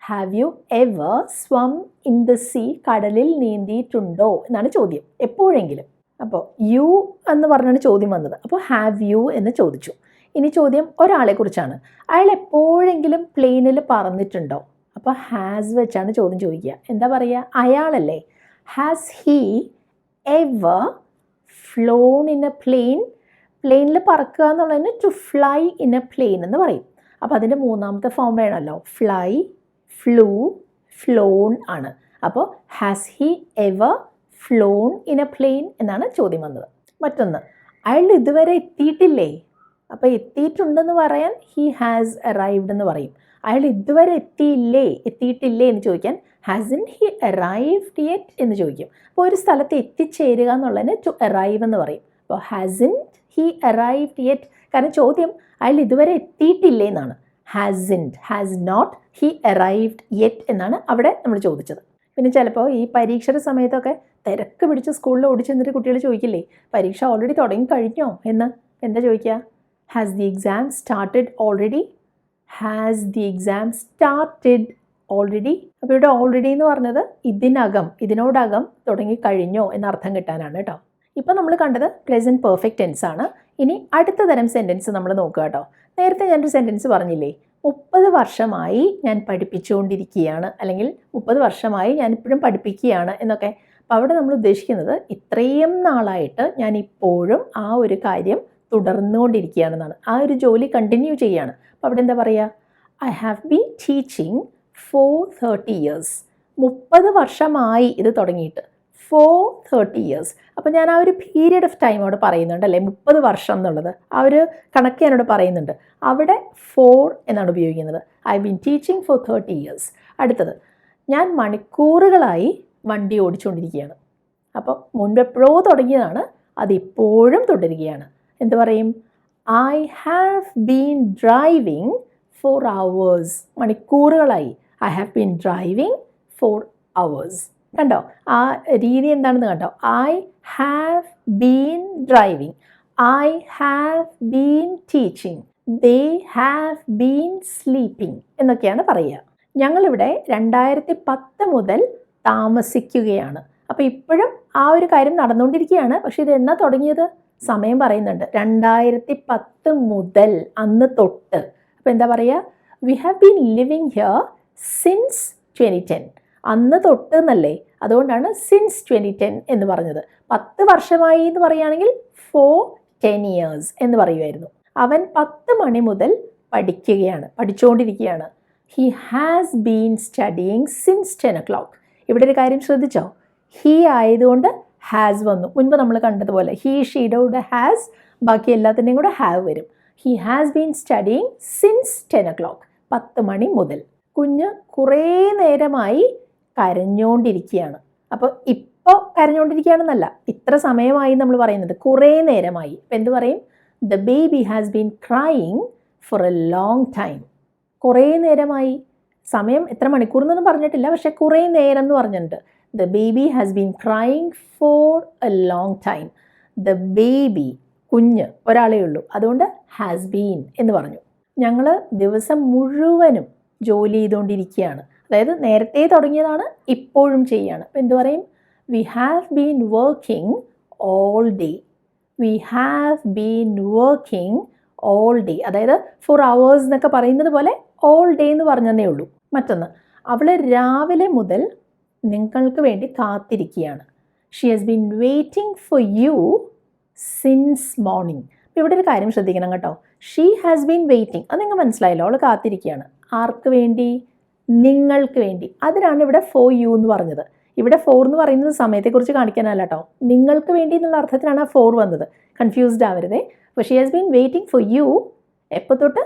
Speaker 1: have you ever swum in the sea കടലിൽ നീന്തിയിട്ടുണ്ടോ? എന്നാണ് ചോദ്യം. എപ്പോഴെങ്കിലും. അപ്പോൾ യു എന്ന് പറഞ്ഞാണ് ചോദ്യം വന്നത്. അപ്പോൾ ഹാവ് യു എന്ന് ചോദിച്ചു. ഇനി ചോദ്യം ഒരാളെക്കുറിച്ചാണ് അയാൾ എപ്പോഴെങ്കിലും പ്ലെയിനിൽ പറന്നിട്ടുണ്ടോ അപ്പോൾ ഹാസ് വെച്ചാണ് ചോദ്യം ചോദിക്കുക. എന്താ പറയുക അയാളല്ലേ. Has he ever flown in a plane പ്ലെയിനിൽ പറക്കുക എന്നുള്ളതിന് to fly in a plane എന്ന് പറയും. അപ്പോൾ അതിന്റെ മൂന്നാമത്തെ ഫോം വേണമല്ലോ. ഫ്ലൈ ഫ്ലൂ ഫ്ലോൺ ആണ്. അപ്പോൾ has he ever flown in a plane എന്നാണ് ചോദ്യം വന്നത്. മറ്റൊന്ന് അയാൾ ഇതുവരെ എത്തിയിട്ടില്ലേ? അപ്പോൾ എത്തിയിട്ടുണ്ടെന്ന് പറയാൻ ഹി ഹാസ് അറൈവ്ഡ് എന്ന് പറയും. അയാൾ ഇതുവരെ എത്തിയില്ലേ? എത്തിയിട്ടില്ലേ എന്ന് ചോദിക്കാൻ ഹാസൻ ഹി അറൈവ്ഡ് യെറ്റ് എന്ന് ചോദിക്കും. അപ്പോൾ ഒരു സ്ഥലത്ത് എത്തിച്ചേരുക എന്നുള്ളതിന് ടു അറൈവ് എന്ന് പറയും. അപ്പോൾ ഹാസൻ ഹി അറൈവ്ഡ് യെറ്റ് കാരണം ചോദ്യം അയാൾ ഇതുവരെ എത്തിയിട്ടില്ലേ എന്നാണ്. Hasn't has not he arrived yet എന്നാണ് അവിടെ നമ്മൾ ചോദിച്ചത്. പിന്നെ ചിലപ്പോൾ ഈ പരീക്ഷയുടെ സമയത്തൊക്കെ തിരക്ക് പിടിച്ച് സ്കൂളിൽ ഓടിച്ചു നിന്നിട്ട് കുട്ടികൾ ചോദിക്കില്ലേ പരീക്ഷ ഓൾറെഡി തുടങ്ങി കഴിഞ്ഞോ? എന്ന് എന്താ ചോദിക്കുക has the exam started already has the exam started already അപ്പോൾ ഇവിടെ ഓൾറെഡി എന്ന് പറഞ്ഞത് ഇതിനകം ഇതിനോടകം തുടങ്ങി കഴിഞ്ഞോ എന്നർത്ഥം കിട്ടാനാണ് കേട്ടോ ഇപ്പോൾ നമ്മൾ കണ്ടത് പ്രസന്റ് പെർഫെക്റ്റ് ടെൻസ് ആണ്. ഇനി അടുത്ത തരം സെന്റൻസ് നമ്മൾ നോക്കുക കേട്ടോ നേരത്തെ ഞാനൊരു സെന്റൻസ് പറഞ്ഞില്ലേ മുപ്പത് വർഷമായി ഞാൻ പഠിപ്പിച്ചുകൊണ്ടിരിക്കുകയാണ്. അല്ലെങ്കിൽ മുപ്പത് വർഷമായി ഞാൻ ഇപ്പോഴും പഠിപ്പിക്കുകയാണ് എന്നൊക്കെ. അപ്പോൾ അവിടെ നമ്മൾ ഉദ്ദേശിക്കുന്നത് ഇത്രയും നാളായിട്ട് ഞാൻ ഇപ്പോഴും ആ ഒരു കാര്യം തുടർന്നുകൊണ്ടിരിക്കുകയാണെന്നാണ്. ആ ഒരു ജോലി കണ്ടിന്യൂ ചെയ്യുകയാണ്. അപ്പോൾ അവിടെ എന്താ പറയുക? I have been teaching for thirty years മുപ്പത് വർഷമായി ഇത് തുടങ്ങിയിട്ട്. ഫോർ തേർട്ടി ഇയേഴ്സ് അപ്പോൾ ഞാൻ ആ ഒരു പീരിയഡ് ഓഫ് ടൈം അവിടെ പറയുന്നുണ്ട് അല്ലേ? മുപ്പത് വർഷം എന്നുള്ളത്. ആ ഒരു കണക്ക് ഞാനോട് പറയുന്നുണ്ട്. അവിടെ ഫോർ എന്നാണ് ഉപയോഗിക്കുന്നത്. I been teaching for thirty years അടുത്തത് ഞാൻ മണിക്കൂറുകളായി വണ്ടി ഓടിച്ചുകൊണ്ടിരിക്കുകയാണ്. അപ്പോൾ മുൻപ് എപ്പോഴോ തുടങ്ങിയതാണ് അതിപ്പോഴും തുടരുകയാണ്. എന്ത് പറയും? I have been driving for hours മണിക്കൂറുകളായി. I have been driving for hours കണ്ടോ? ആ രീതി എന്താണെന്ന് കണ്ടോ? I have been driving I have been teaching they have been sleeping എന്നൊക്കെയാണ് പറയുക. ഞങ്ങളിവിടെ രണ്ടായിരത്തി പത്ത് മുതൽ താമസിക്കുകയാണ്. അപ്പോൾ ഇപ്പോഴും ആ ഒരു കാര്യം നടന്നുകൊണ്ടിരിക്കുകയാണ്. പക്ഷേ ഇത് എന്നാ തുടങ്ങിയത്? സമയം പറയുന്നുണ്ട്. രണ്ടായിരത്തി പത്ത് മുതൽ അന്ന് തൊട്ട്. അപ്പോൾ എന്താ പറയുക? We have been living here since twenty ten അന്ന് തൊട്ട് എന്നല്ലേ അതുകൊണ്ടാണ് സിൻസ് ട്വന്റി ടെൻ എന്ന് പറഞ്ഞത്. പത്ത് വർഷമായി എന്ന് പറയുകയാണെങ്കിൽ ഫോർ ടെൻ ഇയേഴ്സ് എന്ന് പറയുമായിരുന്നു. അവൻ പത്ത് മണി മുതൽ പഠിക്കുകയാണ് പഠിച്ചുകൊണ്ടിരിക്കുകയാണ് he has been studying since ten o'clock ഇവിടെ ഒരു കാര്യം ശ്രദ്ധിച്ചോ? ഹി ആയതുകൊണ്ട് ഹാസ് വന്നു. മുൻപ് നമ്മൾ കണ്ടതുപോലെ ഹീ ഷീഡോടെ ഹാസ് ബാക്കി എല്ലാത്തിന്റെയും കൂടെ ഹാവ് വരും. He has been studying since ten o'clock പത്ത് മണി മുതൽ. കുഞ്ഞ് കുറേ നേരമായി കരഞ്ഞുകൊണ്ടിരിക്കുകയാണ് അപ്പോൾ ഇപ്പോൾ കരഞ്ഞുകൊണ്ടിരിക്കുകയാണെന്നല്ല ഇത്ര സമയമായി നമ്മൾ പറയുന്നത്. കുറേ നേരമായി. ഇപ്പം എന്ത് പറയും? The baby has been crying for a long time കുറേ നേരമായി. സമയം എത്ര മണിക്കൂർ എന്നൊന്നും പറഞ്ഞിട്ടില്ല പക്ഷേ കുറേ നേരം എന്ന് പറഞ്ഞിട്ടുണ്ട്. The baby has been crying for a long time the baby കുഞ്ഞ് ഒരാളേ ഉള്ളൂ. അതുകൊണ്ട് ഹാസ് ബീൻ എന്ന് പറഞ്ഞു. ഞങ്ങൾ ദിവസം മുഴുവനും ജോലി ചെയ്തുകൊണ്ടിരിക്കുകയാണ്. അതായത് നേരത്തെ തുടങ്ങിയതാണ് ഇപ്പോഴും ചെയ്യുകയാണ് അപ്പോൾ എന്ത് പറയും? We have been working all day we have been working all day അതായത് ഫോർ അവേഴ്സ് എന്നൊക്കെ പറയുന്നത് പോലെ ഓൾ ഡേ എന്ന് പറഞ്ഞതേ ഉള്ളൂ. മറ്റൊന്ന് അവൾ രാവിലെ മുതൽ നിങ്ങൾക്ക് വേണ്ടി കാത്തിരിക്കുകയാണ്. She has been waiting for you since morning ഇവിടെ ഒരു കാര്യം ശ്രദ്ധിക്കണം കേട്ടോ. ഷീ ഹാസ് ബീൻ വെയിറ്റിംഗ് അത് നിങ്ങൾ മനസ്സിലായല്ലോ. അവൾ കാത്തിരിക്കുകയാണ്. ആർക്ക് വേണ്ടി? നിങ്ങൾക്ക് വേണ്ടി. അതിനാണ് ഇവിടെ ഫോർ യു എന്ന് പറഞ്ഞത്. ഇവിടെ ഫോർ എന്ന് പറയുന്നത് സമയത്തെക്കുറിച്ച് കാണിക്കാനല്ല കേട്ടോ. നിങ്ങൾക്ക് വേണ്ടി എന്നുള്ള അർത്ഥത്തിലാണ് ആ ഫോർ വന്നത്. കൺഫ്യൂസ്ഡ് ആവരുതേ. അപ്പോൾ she has been waiting for you എപ്പോൾ തൊട്ട്?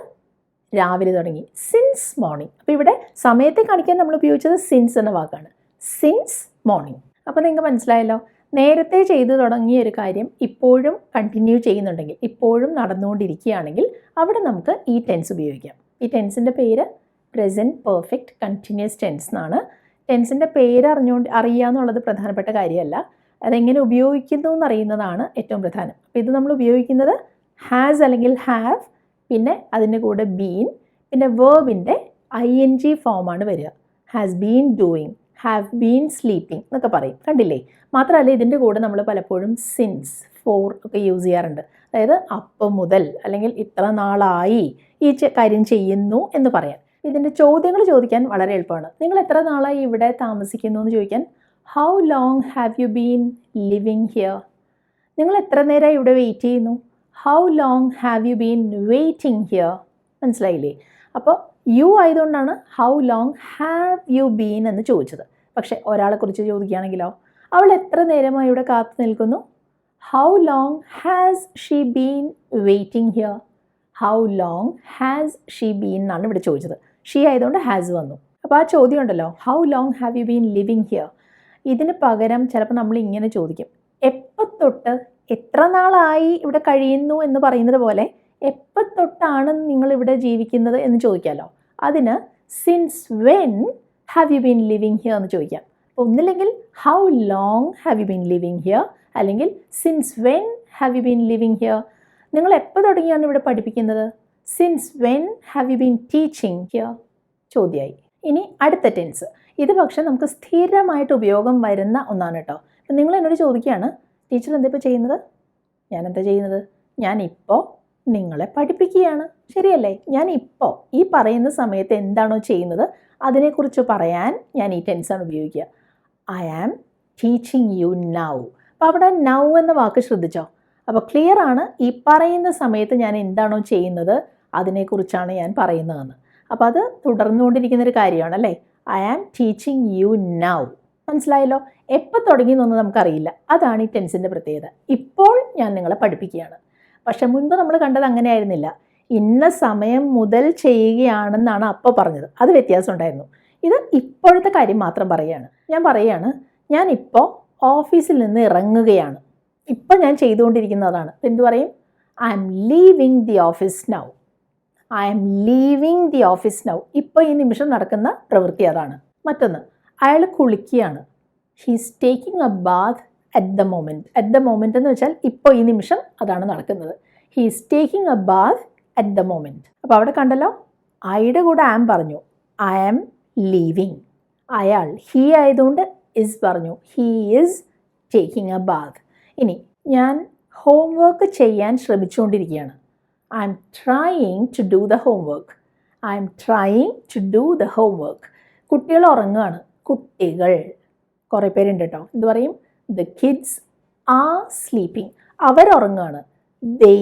Speaker 1: രാവിലെ തുടങ്ങി. സിൻസ് മോർണിംഗ് അപ്പോൾ ഇവിടെ സമയത്തെ കാണിക്കാൻ നമ്മൾ ഉപയോഗിച്ചത് സിൻസ് എന്ന വാക്കാണ്. സിൻസ് മോർണിംഗ് അപ്പോൾ നിങ്ങൾക്ക് മനസ്സിലായല്ലോ? നേരത്തെ ചെയ്തു തുടങ്ങിയ ഒരു കാര്യം ഇപ്പോഴും കണ്ടിന്യൂ ചെയ്യുന്നുണ്ടെങ്കിൽ ഇപ്പോഴും നടന്നുകൊണ്ടിരിക്കുകയാണെങ്കിൽ അവിടെ നമുക്ക് ഈ ടെൻസ് ഉപയോഗിക്കാം. ഈ ടെൻസിന്റെ പേര് പ്രസന്റ് പെർഫെക്റ്റ് കണ്ടിന്യൂസ് ടെൻസ് എന്നാണ്. ടെൻസിന്റെ പേര് അറിഞ്ഞുകൊണ്ട് അറിയുക എന്നുള്ളത് പ്രധാനപ്പെട്ട കാര്യമല്ല. അതെങ്ങനെ ഉപയോഗിക്കുന്നു എന്നറിയുന്നതാണ് ഏറ്റവും പ്രധാനം. അപ്പോൾ ഇത് നമ്മൾ ഉപയോഗിക്കുന്നത് ഹാസ് അല്ലെങ്കിൽ ഹാവ് പിന്നെ അതിന്റെ കൂടെ ബീൻ പിന്നെ വേർബിന്റെ ഐ എൻ ജി ഫോമാണ് വരിക. Has been doing have been sleeping എന്നൊക്കെ പറയും. കണ്ടില്ലേ? മാത്രമല്ല ഇതിന്റെ കൂടെ നമ്മൾ പലപ്പോഴും സിൻസ് ഫോർ ഒക്കെ യൂസ് ചെയ്യാറുണ്ട്. അതായത് അപ്പം മുതൽ അല്ലെങ്കിൽ ഇത്ര നാളായി ഈ കാര്യം ചെയ്യുന്നു എന്ന് പറയാൻ. ഇതിന്റെ ചോദ്യങ്ങൾ ചോദിക്കാൻ വളരെ എളുപ്പമാണ്. നിങ്ങൾ എത്ര നാളായി ഇവിടെ താമസിക്കുന്നു എന്ന് ചോദിക്കാൻ how long have you been living here നിങ്ങൾ എത്ര നേരമായി ഇവിടെ വെയിറ്റ് ചെയ്യുന്നു? How long have you been waiting here മനസ്സിലായില്ലേ? അപ്പോൾ യു ആയതുകൊണ്ടാണ് how long have you been എന്ന് ചോദിച്ചത്. പക്ഷേ ഒരാളെക്കുറിച്ച് ചോദിക്കുകയാണെങ്കിലോ അവൾ എത്ര നേരമായി ഇവിടെ കാത്തു നിൽക്കുന്നു? How long has she been waiting here how long has she been എന്നാണ് ഇവിടെ ചോദിച്ചത്. ഷീ ആയതുകൊണ്ട് ഹാസ് വന്നു. അപ്പോൾ ആ ചോദ്യം ഉണ്ടല്ലോ how long have you been living here ഇതിന് പകരം ചിലപ്പോൾ നമ്മൾ ഇങ്ങനെ ചോദിക്കും എപ്പോൾ തൊട്ട് എത്ര നാളായി ഇവിടെ കഴിയുന്നു എന്ന് പറയുന്നത് പോലെ എപ്പോൾ തൊട്ടാണ് നിങ്ങൾ ഇവിടെ ജീവിക്കുന്നത് എന്ന് ചോദിക്കാമല്ലോ അതിന് since when have you been living here എന്ന് ചോദിക്കാം. ഒന്നില്ലെങ്കിൽ how long have you been living here അല്ലെങ്കിൽ since when have you been living here നിങ്ങൾ എപ്പോൾ തുടങ്ങിയാണ് ഇവിടെ പഠിപ്പിക്കുന്നത്? Since when have you been teaching here ചോദ്യമായി ഇനി അടുത്ത ടെൻസ് ഇത് പക്ഷേ നമുക്ക് സ്ഥിരമായിട്ട് ഉപയോഗം വരുന്ന ഒന്നാണ് കേട്ടോ അപ്പം നിങ്ങൾ എന്നോട് ചോദിക്കുകയാണ് ടീച്ചർ എന്താ ഇപ്പോൾ ചെയ്യുന്നത്? ഞാൻ എന്താ ചെയ്യുന്നത്? ഞാൻ ഇപ്പോൾ നിങ്ങളെ പഠിപ്പിക്കുകയാണ്. ശരിയല്ലേ? ഞാൻ ഇപ്പോൾ ഈ പറയുന്ന സമയത്ത് എന്താണോ ചെയ്യുന്നത് അതിനെക്കുറിച്ച് പറയാൻ ഞാൻ ഈ ടെൻസാണ് ഉപയോഗിക്കുക. I am teaching you now അപ്പോൾ അവിടെ നൗ എന്ന വാക്ക് ശ്രദ്ധിച്ചോ? അപ്പോൾ ക്ലിയർ ആണ് ഈ പറയുന്ന സമയത്ത് ഞാൻ എന്താണോ ചെയ്യുന്നത് അതിനെക്കുറിച്ചാണ് ഞാൻ പറയുന്നതെന്ന്. അപ്പോൾ അത് തുടർന്നുകൊണ്ടിരിക്കുന്നൊരു കാര്യമാണ് അല്ലേ? I am teaching you now മനസ്സിലായല്ലോ? എപ്പോൾ തുടങ്ങി എന്നൊന്നും നമുക്കറിയില്ല. അതാണ് ഈ ടെൻസിന്റെ പ്രത്യേകത. ഇപ്പോൾ ഞാൻ നിങ്ങളെ പഠിപ്പിക്കുകയാണ്. പക്ഷെ മുൻപ് നമ്മൾ കണ്ടത് അങ്ങനെ ആയിരുന്നില്ല ഇന്ന സമയം മുതൽ ചെയ്യുകയാണെന്നാണ് അപ്പോൾ പറഞ്ഞത്. അത് വ്യത്യാസം ഉണ്ടായിരുന്നു. ഇത് ഇപ്പോഴത്തെ കാര്യം മാത്രം പറയുകയാണ്. ഞാൻ പറയുകയാണ് ഞാൻ ഇപ്പോൾ ഓഫീസിൽ നിന്ന് ഇറങ്ങുകയാണ്. ഇപ്പം ഞാൻ ചെയ്തുകൊണ്ടിരിക്കുന്നതാണ്. എന്തു പറയും? I'm leaving the office now I'm leaving the office now ഇപ്പോൾ ഈ നിമിഷം നടക്കുന്ന പ്രവൃത്തി അതാണ്. മറ്റൊന്ന് അയാൾ കുളിക്കുകയാണ്. He's taking a bath at the moment at the moment എന്ന് വെച്ചാൽ ഇപ്പോൾ ഈ നിമിഷം അതാണ് നടക്കുന്നത്. He's taking a bath at the moment അപ്പോൾ അവിടെ കണ്ടല്ലോ ഐയുടെ കൂടെ ആം പറഞ്ഞു. ഐ ആം ലീവിങ് അയാൾ ഹീ ആയതുകൊണ്ട് ഇസ് പറഞ്ഞു. He is taking a bath ഇനി ഞാൻ ഹോംവർക്ക് ചെയ്യാൻ ശ്രമിച്ചുകൊണ്ടിരിക്കുകയാണ്. I'm trying to do the homework I'm trying to do the homework കുട്ടികൾ ഉറങ്ങുകയാണ് കുട്ടികൾ. കുറേ പേരുണ്ട് കേട്ടോ എന്ത് പറയും ദ കിഡ്സ് ആ സ്ലീപ്പിംഗ് അവരുറങ്ങുകയാണ് ദേ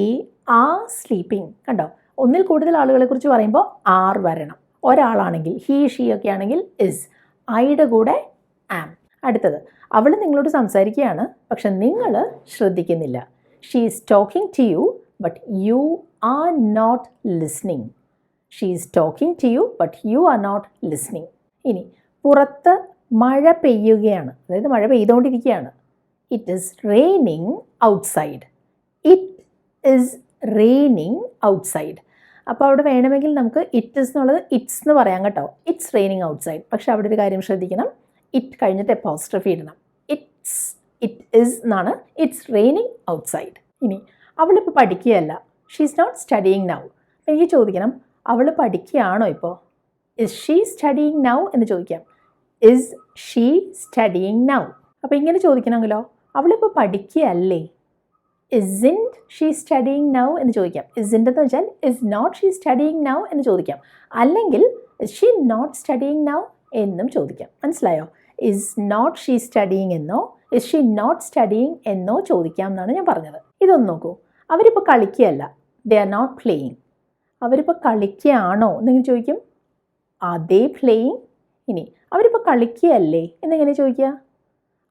Speaker 1: ആ സ്ലീപ്പിംഗ് കണ്ടോ? ഒന്നിൽ കൂടുതൽ ആളുകളെ കുറിച്ച് പറയുമ്പോൾ ആർ വരണം. ഒരാളാണെങ്കിൽ ഹീ ഷീ ഒക്കെ ആണെങ്കിൽ ഇസ് ഐയുടെ കൂടെ ആം അടുത്തത് അവൾ നിങ്ങളോട് സംസാരിക്കുകയാണ് പക്ഷെ നിങ്ങൾ ശ്രദ്ധിക്കുന്നില്ല. She is talking to you but you are not listening she is talking to you but you are not listening ഇനി പുറത്ത് മഴ പെയ്യുകയാണ്. അതായത് മഴ പെയ്തുകൊണ്ടിരിക്കുകയാണ് it is raining outside it is raining outside അപ്പോൾ അവിടെ വേണമെങ്കിൽ നമുക്ക് ഇറ്റ് ഇസ് എന്നുള്ളത് ഇറ്റ്സ് എന്ന് പറയാം കേട്ടോ. ഇറ്റ്സ് റെയിനിങ് ഔട്ട്സൈഡ് പക്ഷേ അവിടെ ഒരു കാര്യം ശ്രദ്ധിക്കണം. ഇറ്റ് കഴിഞ്ഞിട്ട് എപ്പോസ്ട്രഫി ഇടണം. ഇറ്റ്സ് ഇറ്റ് ഇസ് എന്നാണ്. ഇറ്റ്സ് റെയിനിങ് ഔട്ട്സൈഡ് ഇനി അവളിപ്പോൾ പഠിക്കുകയല്ല. She is not studying now എനിക്ക് ചോദിക്കണം അവൾ പഠിക്കുകയാണോ ഇപ്പോൾ ഇസ് ഷീ സ്റ്റഡിയിങ് നൗ എന്ന് ചോദിക്കാം. ഇസ് ഷീ സ്റ്റഡിയിങ് നൗ അപ്പോൾ ഇങ്ങനെ ചോദിക്കണമെങ്കിലോ അവളിപ്പോൾ പഠിക്കുകയല്ലേ? ഇസിന്റ് ഷീ സ്റ്റഡിയിങ് നൗ എന്ന് ചോദിക്കാം. ഇസിന്റ് എന്ന് വെച്ചാൽ is not she studying now എന്ന് ചോദിക്കാം. അല്ലെങ്കിൽ is she not studying now എന്നും ചോദിക്കാം. മനസ്സിലായോ? ഇസ് നോട്ട് ഷീ സ്റ്റഡിയിങ് എന്നോ ഇസ് ഷീ നോട്ട് സ്റ്റഡിയിങ് എന്നോ ചോദിക്കാം എന്നാണ് ഞാൻ പറഞ്ഞത്. ഇതൊന്ന് നോക്കൂ. അവരിപ്പോൾ കളിക്കുകയല്ല. ദേ ആർ നോട്ട് പ്ലേയിങ് അവരിപ്പോൾ കളിക്കുകയാണോ? എന്നിങ്ങനെ ചോദിക്കും. അതേ പ്ലേയിങ് ഇനി അവരിപ്പോൾ കളിക്കുകയല്ലേ? എന്നെങ്ങനെ ചോദിക്കുക?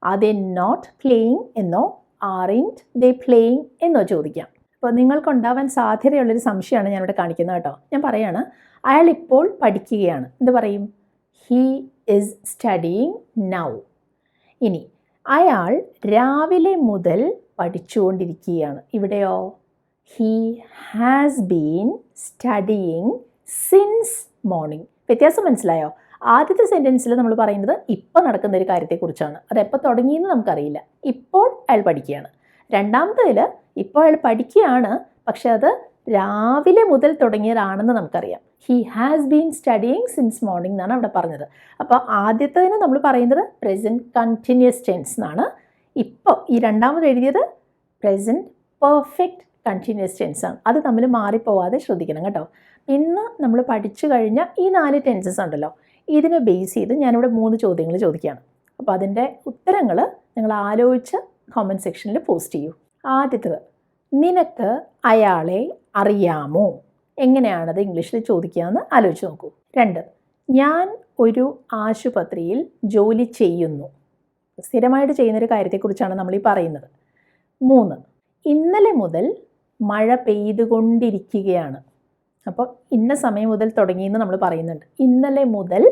Speaker 1: ആർ ദേ നോട്ട് പ്ലേയിങ് എന്നോ ആറിന്റ് ദേ പ്ലേയിങ് എന്നോ ചോദിക്കാം. അപ്പോൾ നിങ്ങൾക്കുണ്ടാവാൻ സാധ്യതയുള്ളൊരു സംശയമാണ് ഞാനിവിടെ കാണിക്കുന്നത് കേട്ടോ. ഞാൻ പറയാണ് അയാൾ ഇപ്പോൾ പഠിക്കുകയാണ്. എന്ത് പറയും? ഹീ ഇസ് സ്റ്റഡിയിങ് നൗ ഇനി അയാൾ രാവിലെ മുതൽ പഠിച്ചുകൊണ്ടിരിക്കുകയാണ്. ഇവിടെയോ? He has been studying since morning വ്യത്യാസം മനസ്സിലായോ? ആദ്യത്തെ സെന്റൻസിൽ നമ്മൾ പറയുന്നത് ഇപ്പോൾ നടക്കുന്ന ഒരു കാര്യത്തെക്കുറിച്ചാണ്. അത് എപ്പോൾ തുടങ്ങിയെന്ന് നമുക്കറിയില്ല. ഇപ്പോൾ അയാൾ പഠിക്കുകയാണ്. രണ്ടാമത്തേതിൽ ഇപ്പോൾ അയാൾ പഠിക്കുകയാണ് പക്ഷേ അത് രാവിലെ മുതൽ തുടങ്ങിയതാണെന്ന് നമുക്കറിയാം. He has been studying since morning എന്നാണ് അവിടെ പറഞ്ഞത്. അപ്പോൾ ആദ്യത്തേതിന് നമ്മൾ പറയുന്നത് പ്രസന്റ് കണ്ടിന്യൂസ് ടെൻസ് എന്നാണ്. ഇപ്പോൾ ഈ രണ്ടാമത് എഴുതിയത് പ്രസന്റ് പെർഫെക്റ്റ് കണ്ടിന്യൂസ് ടെൻസ് ആണ്. അത് തമ്മിൽ മാറിപ്പോവാതെ ശ്രദ്ധിക്കണം കേട്ടോ. ഇന്ന് നമ്മൾ പഠിച്ചു കഴിഞ്ഞ ഈ നാല് ടെൻസസ് ഉണ്ടല്ലോ. ഇതിനെ ബേസ് ചെയ്ത് ഞാനിവിടെ മൂന്ന് ചോദ്യങ്ങൾ ചോദിക്കുകയാണ്. അപ്പോൾ അതിന്റെ ഉത്തരങ്ങൾ നിങ്ങൾ ആലോചിച്ച് കോമന്റ് സെക്ഷനിൽ പോസ്റ്റ് ചെയ്യൂ. ആദ്യത്തത് നിനക്ക് അയാളെ അറിയാമോ? എങ്ങനെയാണത് ഇംഗ്ലീഷിൽ ചോദിക്കുകയെന്ന് ആലോചിച്ച് നോക്കൂ. രണ്ട് ഞാൻ ഒരു ആശുപത്രിയിൽ ജോലി ചെയ്യുന്നു. സ്ഥിരമായിട്ട് ചെയ്യുന്നൊരു കാര്യത്തെക്കുറിച്ചാണ് നമ്മൾ ഈ പറയുന്നത്. മൂന്ന് ഇന്നലെ മുതൽ മഴ പെയ്തുകൊണ്ടിരിക്കുകയാണ്. അപ്പോൾ ഇന്ന സമയം മുതൽ തുടങ്ങിയെന്ന് നമ്മൾ പറയുന്നുണ്ട്. ഇന്നലെ മുതൽ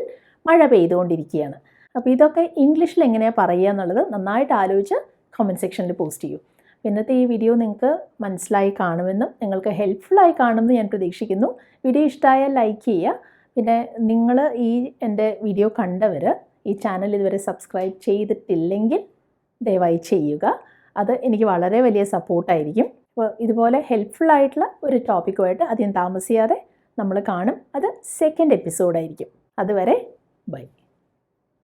Speaker 1: മഴ പെയ്തുകൊണ്ടിരിക്കുകയാണ്. അപ്പോൾ ഇതൊക്കെ ഇംഗ്ലീഷിൽ എങ്ങനെയാണ് പറയുക എന്നുള്ളത് നന്നായിട്ട് ആലോചിച്ച് കമന്റ് സെക്ഷനിൽ പോസ്റ്റ് ചെയ്യൂ. ഇന്നത്തെ ഈ വീഡിയോ നിങ്ങൾക്ക് മനസ്സിലായി കാണുമെന്നും നിങ്ങൾക്ക് ഹെൽപ്ഫുള്ളായി കാണുമെന്ന് ഞാൻ പ്രതീക്ഷിക്കുന്നു. വീഡിയോ ഇഷ്ടമായാൽ ലൈക്ക് ചെയ്യുക. പിന്നെ നിങ്ങൾ ഈ എന്റെ വീഡിയോ കണ്ടവർ ഈ ചാനൽ ഇതുവരെ സബ്സ്ക്രൈബ് ചെയ്തിട്ടില്ലെങ്കിൽ ദയവായി ചെയ്യുക. അത് എനിക്ക് വളരെ വലിയ സപ്പോർട്ടായിരിക്കും അപ്പോൾ ഇതുപോലെ ഹെൽപ്ഫുൾ ആയിട്ടുള്ള ഒരു ടോപ്പിക്കുമായിട്ട് അധികം താമസിയാതെ നമ്മൾ കാണും. അത് സെക്കൻഡ് എപ്പിസോഡായിരിക്കും അതുവരെ ബൈ